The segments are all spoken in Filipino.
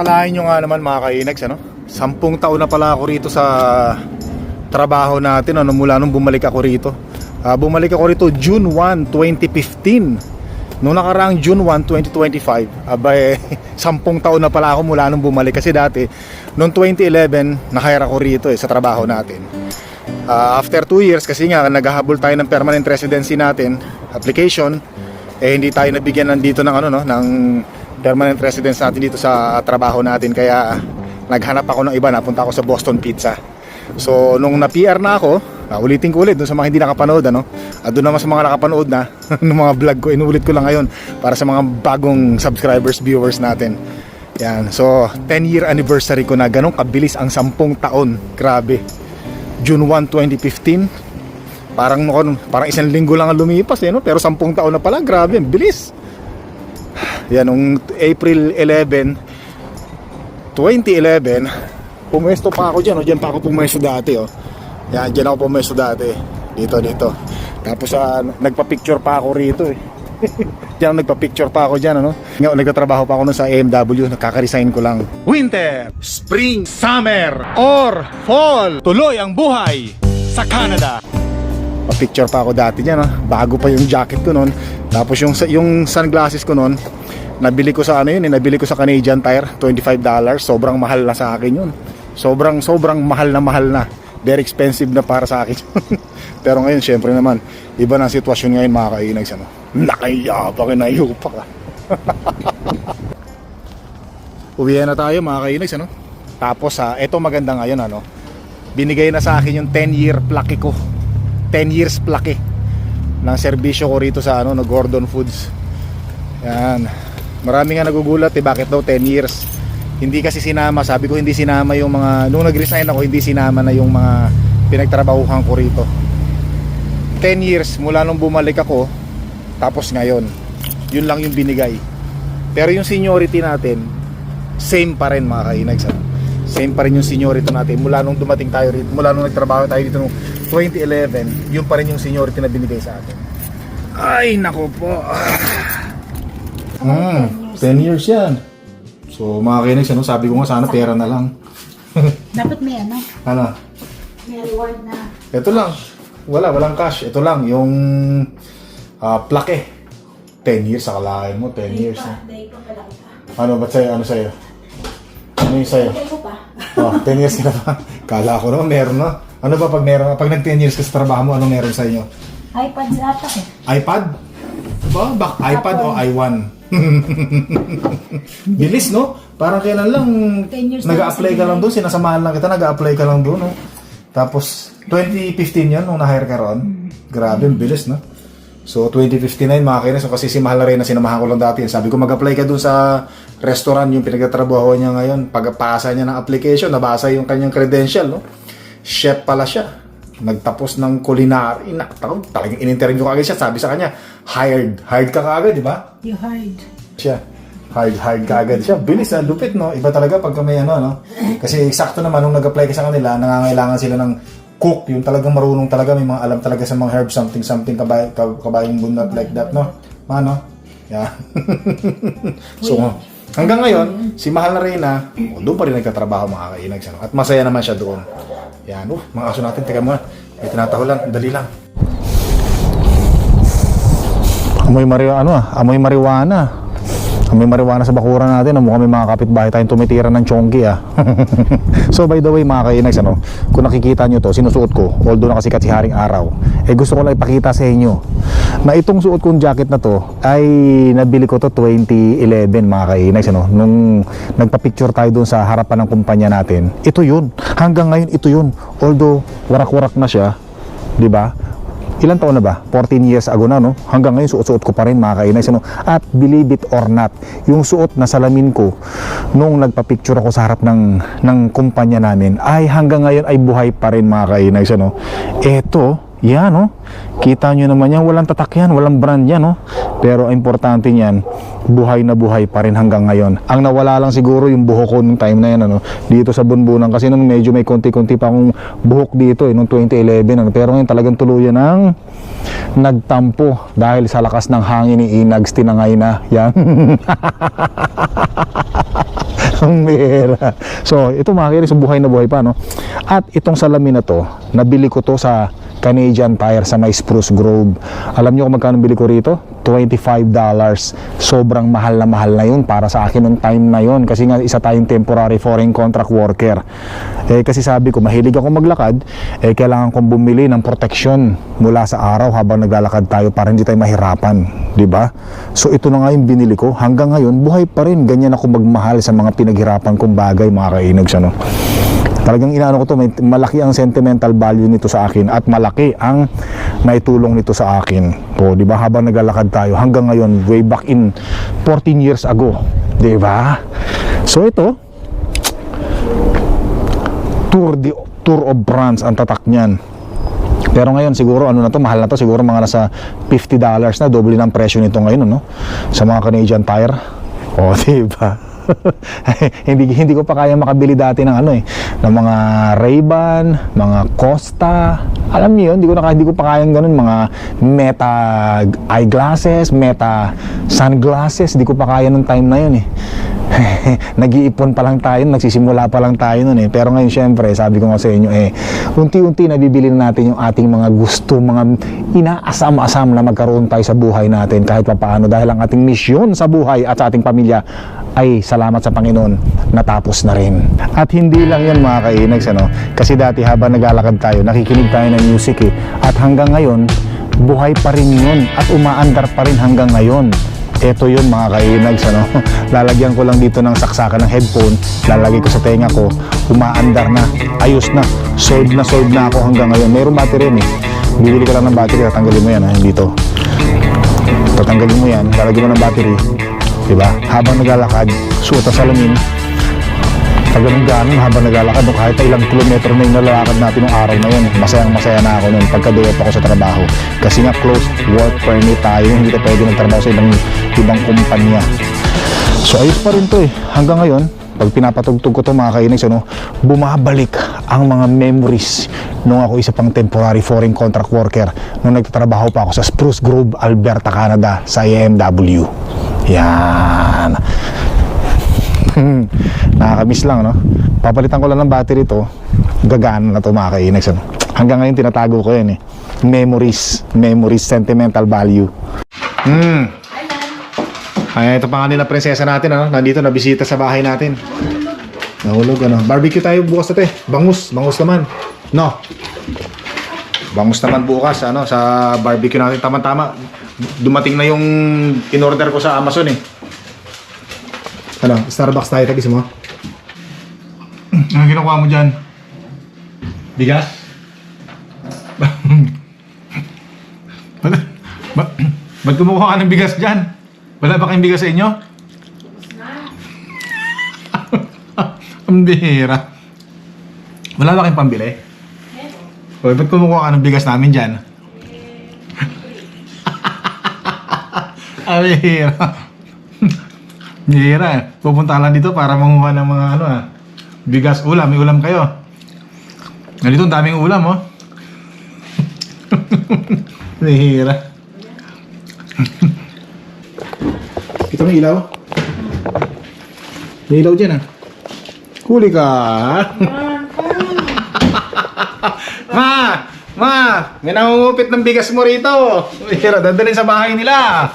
Akalain nyo nga naman mga kainags, ano? Sampung taon na pala ako rito sa trabaho natin, ano, mula nung bumalik ako rito. Ah, bumalik ako rito June 1, 2015. Noong nakaraang June 1, 2025, abay, sampung taon na pala ako mula nung bumalik. Kasi dati, noong 2011, nakahire ako rito eh, sa trabaho natin. Ah, after 2 years, kasi nga, naghahabol tayo ng permanent residency natin, application, eh hindi tayo nabigyan ng dito ng ano no, ng permanent residence natin dito sa trabaho natin. Kaya naghanap ako ng iba, napunta ako sa Boston Pizza. So, nung na-PR na ako, uh, ulitin ko ulit dun sa mga hindi nakapanood, ano? At doon naman sa mga nakapanood na, ng mga vlog ko, inuulit ko lang ngayon para sa mga bagong subscribers, viewers natin. Yan. So, 10 year anniversary ko na ganun kabilis ang 10 taon. Grabe. June 1, 2015. Parang noon, parang isang linggo lang ang lumipas eh, no? Pero 10 taon na pala, grabe, bilis. Yan, nung April 11, 2011, pumuesto pa ako dyan, oh. Dyan pa ako pumuesto dati, oh. Yan, dyan ako pumuesto dati. Dito, dito. Tapos, ah, nagpa-picture pa ako rito, eh. Diyan ako nagpa-picture pa ako dyan, ano? Nga, nagtatrabaho pa ako nun sa AMW, nakaka-resign ko lang. Winter, Spring, Summer, or Fall, tuloy ang buhay sa Canada. Pa-picture pa ako dati dyan, ah. bago pa yung jacket ko nun. Tapos yung, yung sunglasses ko nun, nabili ko sa ano yun, eh, nabili ko sa Canadian Tire, $25. Sobrang mahal na sa akin yun. Sobrang, sobrang mahal na mahal na. Very expensive na para sa akin. Pero ngayon, syempre naman, iba na ang sitwasyon ngayon mga kainags. Ano? Nakayabang na pa ka. Uwi na tayo mga kainags. Ano? Tapos, ha, eto maganda ngayon. Ano? Binigay na sa akin yung 10 year plaque ko. 10 years plaque ng serbisyo ko rito sa ano, no, Gordon Foods. Yan. Marami nga nagugulat eh, bakit daw 10 years? Hindi kasi sinama, sabi ko hindi sinama yung mga, nung nag-resign ako, hindi sinama na yung mga pinagtrabahuhan ko rito. 10 years mula nung bumalik ako, tapos ngayon. Yun lang yung binigay. Pero yung seniority natin, same pa rin mga kainags. ano. Same pa rin yung seniority natin mula nung dumating tayo rito, mula nung nagtrabaho tayo dito nung 2011, yun pa rin yung seniority na binigay sa atin. Ay, nako po. Mm, 10 years yan. So, mga kinags, ano, sabi ko nga sana pera na lang. Dapat may ano, Ano? may reward na. Ito lang. Wala, walang cash. Ito lang, yung ah, plaque. 10 years, akalain mo, 10 years. pa, Na. day pa pala kita. Ano, ba't sa'yo? Ano sa'yo? Ano yung sa'yo? Ko pa. Oh, 10 years ka na ba? Kala ko naman meron na. Ano ba pag meron? Pag nag 10 years ka sa trabaho mo, anong meron sa inyo? iPads ata eh. iPad? Ba? Bak iPad o i1? Bilis, no? Parang kailan lang 10 years na nag-a-apply ka lang doon, sinasamahan lang kita, nag-a-apply ka lang doon, no? Tapos, 2015 yun, nung na-hire ka ron. Grabe, ang bilis, no? So, 2015 na yun, mga kainis. So, kasi si Mahal na rin na sinamahan ko lang dati. Sabi ko, mag-apply ka doon sa restaurant, yung pinagtatrabaho niya ngayon. Pagpasa niya ng application, nabasa yung kanyang credential, no? Chef pala siya. Nagtapos ng culinary. Nakatawag, talagang in-interview ka agad siya. Sabi sa kanya, hired. Hired ka kaagad, di ba? You hide. siya. Hard, hard ka agad siya. Bilis na, lupit, no? Iba talaga pag may ano, no? Kasi eksakto naman, nung nag-apply ka sa kanila, nangangailangan sila ng cook, yung talagang marunong talaga, may mga alam talaga sa mga herbs, something, something, kabay, kab- kabayong bundat like that, no? Mano? Yeah. so, hanggang ngayon, si Mahal na Reyna, doon pa rin nagtatrabaho mga kainags, ano? At masaya naman siya doon. Yan, oh, mga aso natin, teka mo, may tinataho lang, dali lang. Amoy marijuana, ano ah, amoy marijuana. Amoy marijuana sa bakuran natin, ah, mukhang may mga kapitbahay tayong tumitira ng chonggi ah. so by the way mga kainags, ano, kung nakikita nyo to, sinusuot ko, although nakasikat si Haring Araw, eh gusto ko lang ipakita sa inyo na itong suot kong jacket na to ay nabili ko to 2011 mga kainags, ano, nung nagpa-picture tayo doon sa harapan ng kumpanya natin. Ito yun, hanggang ngayon ito yun. Although warak-warak na siya, di ba? ilan taon na ba? 14 years ago na, no? Hanggang ngayon, suot-suot ko pa rin, mga kainay. Ano? At believe it or not, yung suot na salamin ko nung nagpa-picture ako sa harap ng, ng kumpanya namin, ay hanggang ngayon ay buhay pa rin, mga kainay. Ano? Eto, yan, no? Kita nyo naman yan, walang tatak yan, walang brand yan, no? Pero ang importante niyan, buhay na buhay pa rin hanggang ngayon. Ang nawala lang siguro yung buhok ko nung time na yan, ano? Dito sa bunbunan. Kasi nung medyo may konti-konti pa akong buhok dito, eh, nung 2011, ano? Pero ngayon talagang tuluyan ng nagtampo dahil sa lakas ng hangin ni Inags tinangay na. Yan. Ang bihira. So, ito mga kainis, buhay na buhay pa, no? At itong salamin na to, nabili ko to sa Canadian Tire sa may Spruce Grove. Alam niyo kung magkano bili ko rito? $25. Sobrang mahal na mahal na yun para sa akin nung time na yun. Kasi nga isa tayong temporary foreign contract worker. Eh, kasi sabi ko, mahilig ako maglakad, eh, kailangan kong bumili ng protection mula sa araw habang naglalakad tayo para hindi tayo mahirapan. ba? So, ito na nga yung binili ko. Hanggang ngayon, buhay pa rin. Ganyan ako magmahal sa mga pinaghirapan kong bagay, mga kainags. Ano? Talagang inaano ko to, may malaki ang sentimental value nito sa akin at malaki ang naitulong nito sa akin. O, di ba? Habang naglalakad tayo hanggang ngayon, way back in 14 years ago, di ba? So ito, Tour de Tour of Brands ang tatak niyan. Pero ngayon siguro ano na to, mahal na to, siguro mga nasa 50 dollars na, doble ng presyo nito ngayon, no? Sa mga Canadian Tire. O, di ba? hindi hindi ko pa kaya makabili dati ng ano eh ng mga Ray-Ban, mga Costa. Alam niyo 'yun, hindi ko na hindi ko pa kayang ganun mga Meta eyeglasses, Meta sunglasses, hindi ko pa kaya nung time na 'yun eh. Nag-iipon pa lang tayo, nagsisimula pa lang tayo noon eh. Pero ngayon syempre, sabi ko nga sa inyo eh, unti-unti nabibili na natin yung ating mga gusto, mga inaasam-asam na magkaroon tayo sa buhay natin kahit pa paano dahil ang ating misyon sa buhay at sa ating pamilya ay salamat sa Panginoon natapos na rin. At hindi lang yan mga kainags ano, kasi dati habang naglalakad tayo, nakikinig tayo ng music eh. At hanggang ngayon, buhay pa rin yun at umaandar pa rin hanggang ngayon. Ito yun mga kainags ano. Lalagyan ko lang dito ng saksakan ng headphone, lalagay ko sa tenga ko, umaandar na, ayos na, solved na solved na ako hanggang ngayon. Mayroong battery rin eh. Bibili ka lang ng battery, tatanggalin mo yan ha, hindi to. Tatanggalin mo yan, lalagyan mo ng battery, Diba? Habang naglalakad, suot ang salamin, pag ganun ganon habang naglalakad, no, kahit ilang kilometro na yung nalalakad natin ng araw na yun, masayang masaya na ako nun pagka day off ako sa trabaho. Kasi nga close work permit tayo, hindi tayo pwede nagtrabaho sa ibang, ibang kumpanya. So ayos pa rin to eh. Hanggang ngayon, pag pinapatugtog ko to mga kainis, ano, bumabalik ang mga memories nung ako isa pang temporary foreign contract worker nung nagtatrabaho pa ako sa Spruce Grove, Alberta, Canada sa AMW. Yan. Nakakamiss lang, no? Papalitan ko lang ng battery to. Gagana na to mga kainags. Ano? Hanggang ngayon tinatago ko yan eh. Memories. Memories, sentimental value. Hmm. Ay, ito pa nga nila prinsesa natin, ano? Nandito, nabisita sa bahay natin. Nahulog, ano? Barbecue tayo bukas na te. Bangus. Bangus naman. No? Bangus naman bukas, ano? Sa barbecue natin. Tama-tama. Dumating na yung in-order ko sa Amazon, eh. Ano? Starbucks tayo. Tagis mo. Ano ginawa mo dyan? Bigas? Ba't, ba't, ba't kumuha ka ng bigas dyan? Wala ba kayong bigas sa inyo? Ang bihira. Wala ba kayong pambili? O, ba't kumukuha ka ng bigas namin dyan? Ang bihira. Bihira eh. Pupunta lang dito para manguha ng mga ano ah. Bigas, ulam. May ulam kayo. Ganito, ang daming ulam oh. Bihira. Kita mo ilaw? May ilaw dyan ah. Huli ka. ma! Ma! May nangungupit ng bigas mo rito. Hira, dadalhin sa bahay nila.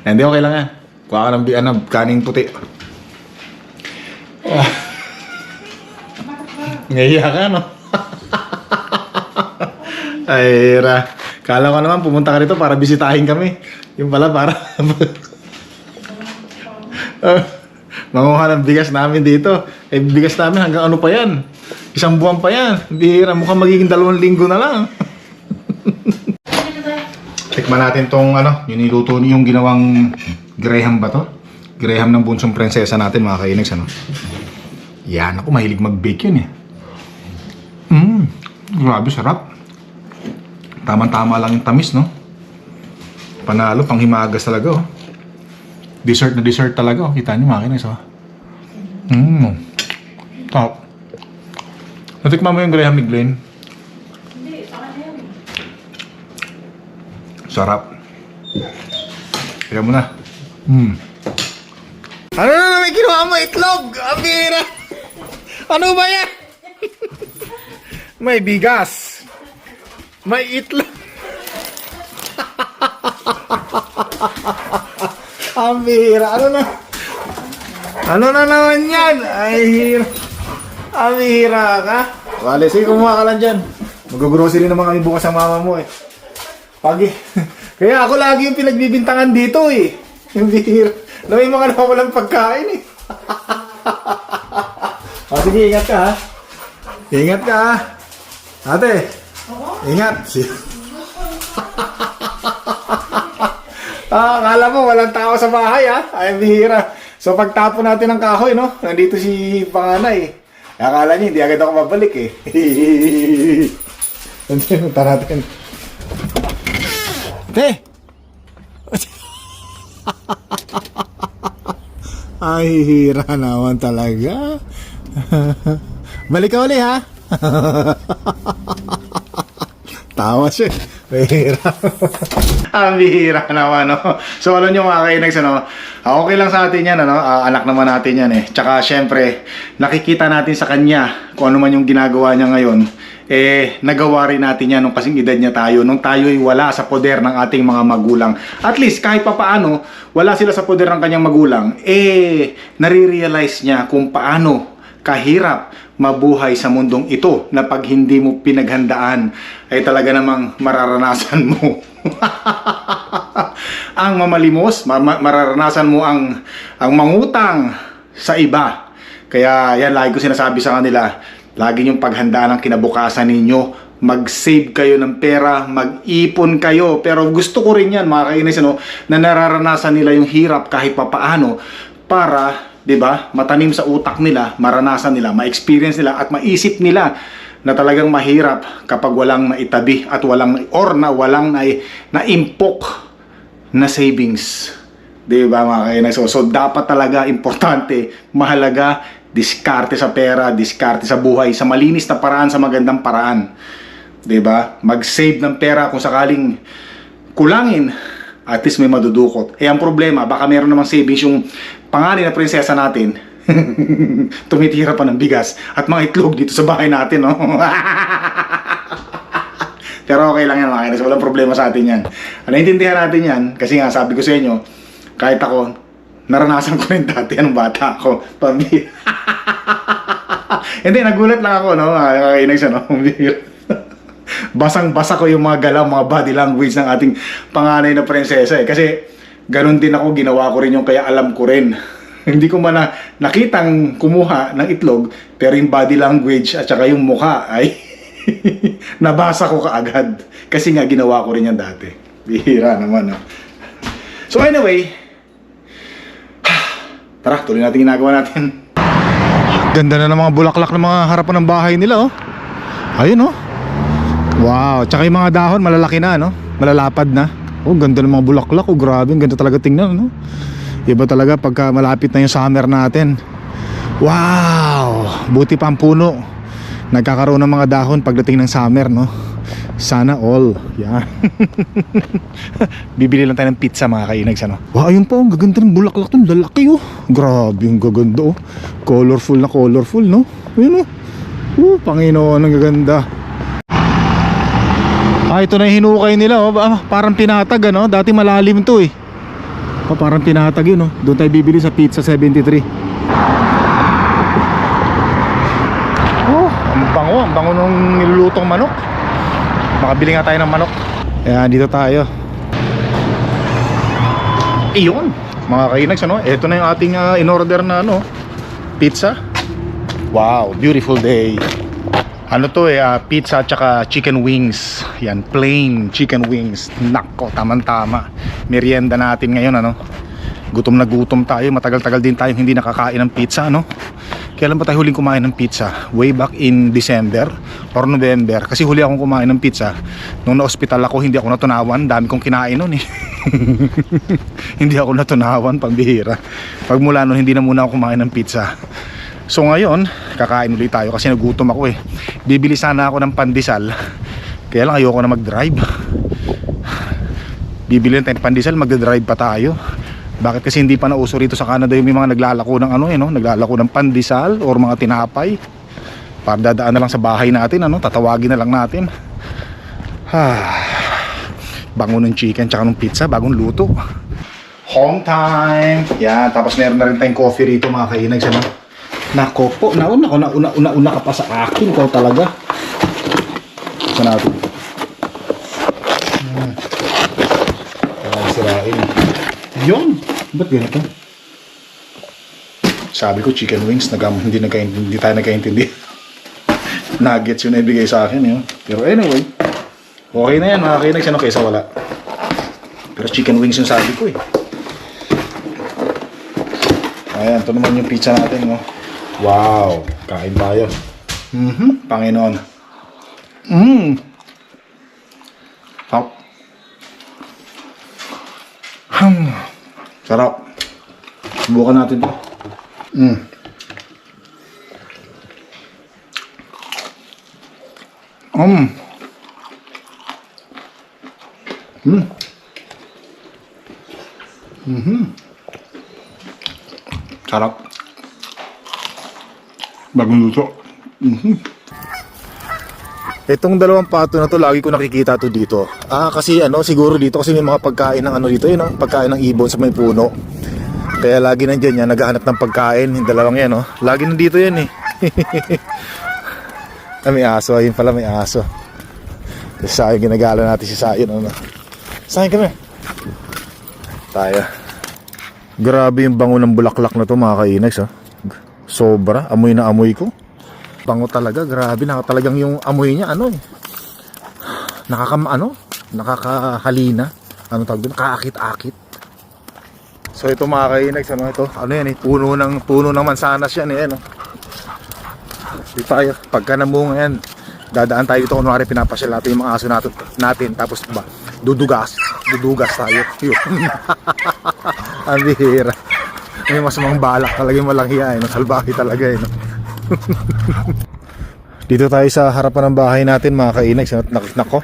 Hindi, okay lang yan. Kuha ka ng ano, kaning puti. Ngayon ka, no? Ay, ra. Kala ko naman pumunta ka rito para bisitahin kami. Yung pala para... uh, manguha ng bigas namin dito. Eh, bigas namin hanggang ano pa yan? Isang buwan pa yan. Bihira, mukhang magiging dalawang linggo na lang. Tikman natin tong ano, yung niluto yung ginawang Graham ba to? Graham ng bunsong prinsesa natin mga kainags ano. Yan ako mahilig mag-bake yun eh. Mmm, grabe sarap. Tama-tama lang yung tamis no. Panalo, panghimagas talaga oh. Dessert na dessert talaga oh. Kita niyo mga kainags oh. Mmm. Top. Natikman mo yung Graham ni Glenn? Sarap. Kaya mo na. Hmm. Ano na naman ginawa mo? Itlog! Ang bihira! Ano ba yan? May bigas. May itlog. Ang bihira. Ano na? Ano na naman yan? Ay, hira. Ang bihira ka. Wale, sige kumuha ka lang dyan. Mag-grocery naman kami bukas ang mama mo eh. Pagi. Kaya ako lagi yung pinagbibintangan dito eh. Yung bihira. Na may mga nawawalang pagkain eh. o sige, ingat ka ha. Ingat ka ha. Ate. Ingat. ah, akala mo walang tao sa bahay ha. Ay, bihira. So pagtapon natin ng kahoy, no? Nandito si panganay. Akala niya, hindi agad ako mabalik eh. Hindi, punta natin. Te! Ay, hira naman talaga. Balik ka uli, ha? Tawa siya. Bihira. Ang bihira naman, no? So, alam nyo mga kainags, ano? ah, Okay lang sa atin yan, ano? Ah, anak naman natin yan, eh. Tsaka, syempre, nakikita natin sa kanya kung ano man yung ginagawa niya ngayon. Eh, nagawa rin natin yan nung kasing edad niya tayo. Nung tayo ay wala sa poder ng ating mga magulang. At least, kahit pa paano, wala sila sa poder ng kanyang magulang. Eh, nare-realize niya kung paano kahirap mabuhay sa mundong ito na pag hindi mo pinaghandaan ay talaga namang mararanasan mo ang mamalimos ma- ma- mararanasan mo ang ang mangutang sa iba kaya yan lagi ko sinasabi sa kanila lagi yung paghandaan ang kinabukasan ninyo mag-save kayo ng pera, mag-ipon kayo. Pero gusto ko rin yan, mga kainis, ano, na nararanasan nila yung hirap kahit papaano para 'di ba? Matanim sa utak nila, maranasan nila, ma-experience nila at maisip nila na talagang mahirap kapag walang naitabi at walang or na walang na naimpok na savings. 'Di ba mga kainis? So, so dapat talaga importante, mahalaga diskarte sa pera, diskarte sa buhay, sa malinis na paraan, sa magandang paraan. 'Di ba? Mag-save ng pera kung sakaling kulangin, at least may madudukot. Eh, ang problema, baka meron namang savings yung pangalan na prinsesa natin. Tumitira pa ng bigas at mga itlog dito sa bahay natin, no? Pero okay lang yan, mga kainis. Walang problema sa atin yan. Naintindihan natin yan, kasi nga, sabi ko sa inyo, kahit ako, naranasan ko rin dati, anong bata ako. Pambi. Hindi, nagulat lang ako, no? Kakainig siya, no? Basang-basa ko yung mga galaw, mga body language ng ating panganay na prinsesa eh. Kasi ganun din ako, ginawa ko rin yung kaya alam ko rin. Hindi ko man na, nakitang kumuha ng itlog, pero yung body language at saka yung mukha ay nabasa ko kaagad. Kasi nga ginawa ko rin yan dati. Bihira naman, no? So anyway, tara, tuloy natin ginagawa natin. Ganda na ng mga bulaklak ng mga harapan ng bahay nila, oh. Ayun, oh. Wow, tsaka yung mga dahon malalaki na, no? Malalapad na. Oh, ganda ng mga bulaklak, oh, grabe, ganda talaga tingnan, no? Iba talaga pagka malapit na yung summer natin. Wow, buti pa ang puno. Nagkakaroon ng mga dahon pagdating ng summer, no? Sana all. Yan. Bibili lang tayo ng pizza mga kainags, ano? Wow, ayun po, ang gaganda ng bulaklak to. Lalaki, oh. Grabe, yung gaganda, oh. Colorful na colorful, no? Ayun, oh. Oh, Panginoon, ang gaganda. Ah, ito na yung hinukay nila, oh. Ah, parang pinatag, ano? Dati malalim to, eh. Oh, parang pinatag yun, oh. Doon tayo bibili sa Pizza 73. Oh, ang bango, ang bango nung nilulutong manok. Makabili nga tayo ng manok. Ayan, dito tayo. Iyon, mga kainags, ano? Ito na yung ating ah, in-order na, ano, pizza. Wow, beautiful day. Ano to eh, ah, pizza at saka chicken wings. Yan, plain chicken wings. Nako, tamang-tama. Merienda natin ngayon, ano. Gutom na gutom tayo. Matagal-tagal din tayo hindi nakakain ng pizza, ano. Kailan ba tayo huling kumain ng pizza? Way back in December or November. Kasi huli akong kumain ng pizza. Nung na-hospital ako, hindi ako natunawan. Dami kong kinain nun eh. hindi ako natunawan, pambihira. Pag mula nun, hindi na muna ako kumain ng pizza. So ngayon, kakain ulit tayo kasi nagutom ako eh. Bibili sana ako ng pandesal. Kaya lang ayoko na mag-drive. Bibili na tayo ng pandesal, magdadrive pa tayo. Bakit kasi hindi pa nauso rito sa Canada yung mga naglalako ng ano eh, no? Naglalako ng pandesal or mga tinapay. Para dadaan na lang sa bahay natin, ano? Tatawagin na lang natin. Ah, bango ng chicken tsaka ng pizza, bagong luto. Home time! Yan, tapos meron na rin tayong coffee rito mga kainags, ano? Nako po, nauna ko, nauna, una, una ka pa sa akin, ikaw talaga. Ito natin. Hmm. Kaya sirain. Yun! Ba't ganito? Sabi ko chicken wings, nagam, hindi, nagkaintindi, hindi tayo nagkaintindi. Nuggets yung naibigay sa akin yun. Pero anyway, okay na yan mga kinags, ano kaysa wala. Pero chicken wings yung sabi ko eh. Ayan, ito naman yung pizza natin, no? Wow, kain tayo. Mhm, Panginoon. Mmm. Sarap. Hmm. Sarap. Subukan natin to. Mm. Mm. Mm. Mhm. Sarap. Bagong luto. Mhm. Itong dalawang pato na to, lagi ko nakikita to dito. Ah, kasi ano, siguro dito kasi may mga pagkain ng ano dito, yun, no? pagkain ng ibon sa may puno. Kaya lagi nandiyan yan, naghahanap ng pagkain, yung dalawang yan, no? Lagi nandito yan eh. ah, may aso, ayun pala may aso. Tapos sa ginagala natin si Sayon, ano? Sayon kami. Tayo. Grabe yung bango ng bulaklak na to mga kainags, ha? Sobra, amoy na amoy ko. Bango talaga, grabe, naka talagang yung amoy niya, ano eh. Nakakam, ano? Nakakahalina. Ano tawag doon? Kaakit-akit. So ito mga kainags, ano ito? Ano yan eh? Puno ng, puno ng mansanas yan eh, ano? Di tayo, pagka namunga yan, dadaan tayo dito, kunwari pinapasyal natin yung mga aso natin, natin tapos ba, dudugas, dudugas tayo. Ang bihira. May masamang balak talaga yung walang hiya, eh, no? salbahe talaga eh, no? Dito tayo sa harapan ng bahay natin mga kainags. Nak nak- nako,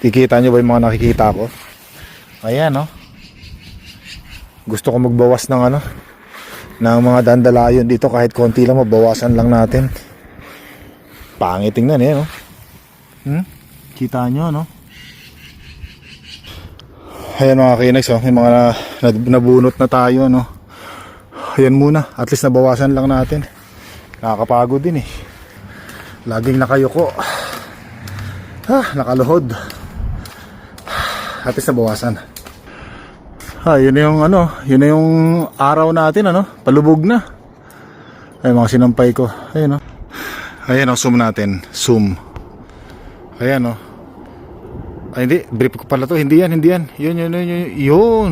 kikita nyo ba yung mga nakikita ko? Ayan, no? Gusto ko magbawas ng ano, ng mga dandalayon dito kahit konti lang mabawasan lang natin. Pangit tingnan eh, no? Hmm? Kita nyo, no? Ayan mga kainags, oh. may mga na- nabunot na tayo, no? Ayan muna, at least nabawasan lang natin. Nakakapagod din eh. Laging nakayuko. Ah, nakaluhod. At least nabawasan. Ah, yun na yung ano, yun na yung araw natin ano, palubog na. Ay mga sinampay ko. Ayun oh. Ayan oh, zoom natin. Zoom. Ayan oh. Ay hindi, brief ko pala to. Hindi yan, hindi yan. Yun, yun, yun, yun. Yun.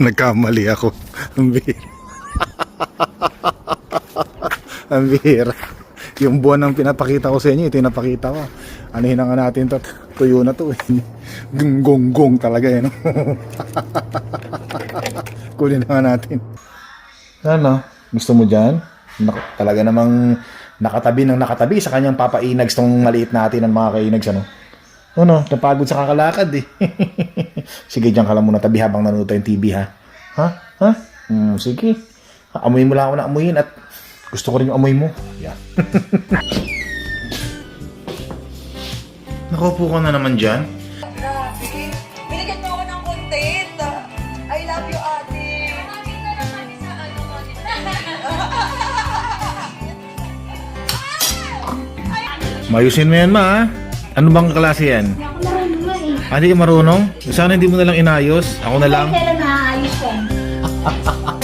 Nagkamali ako. Ang bihira. Ang bihira. Yung buwan ng pinapakita ko sa inyo, ito yung napakita ko. Anuhin na nga natin to. Tuyo na to. eh. Gonggong talaga eh. No? Kunin na nga natin. Ano? Gusto mo dyan? Talaga namang nakatabi ng nakatabi sa kanyang papainags tong maliit natin ng mga kainags. Ano? Ano? Napagod sa kakalakad eh. sige, dyan ka lang muna tabi habang nanonood tayong TV ha. Ha? Ha? Hmm, sige. Amoy mo lang ako na amuyin at gusto ko rin yung amoy mo. Yeah. Nakaupo ka na naman dyan. Mayusin mo yan ma ha? Ano bang klase yan? Hindi ako marunong nga eh. Ah, Hindi ka marunong? Sana hindi mo na lang inayos. Ako na lang. Kailan naaayos yan?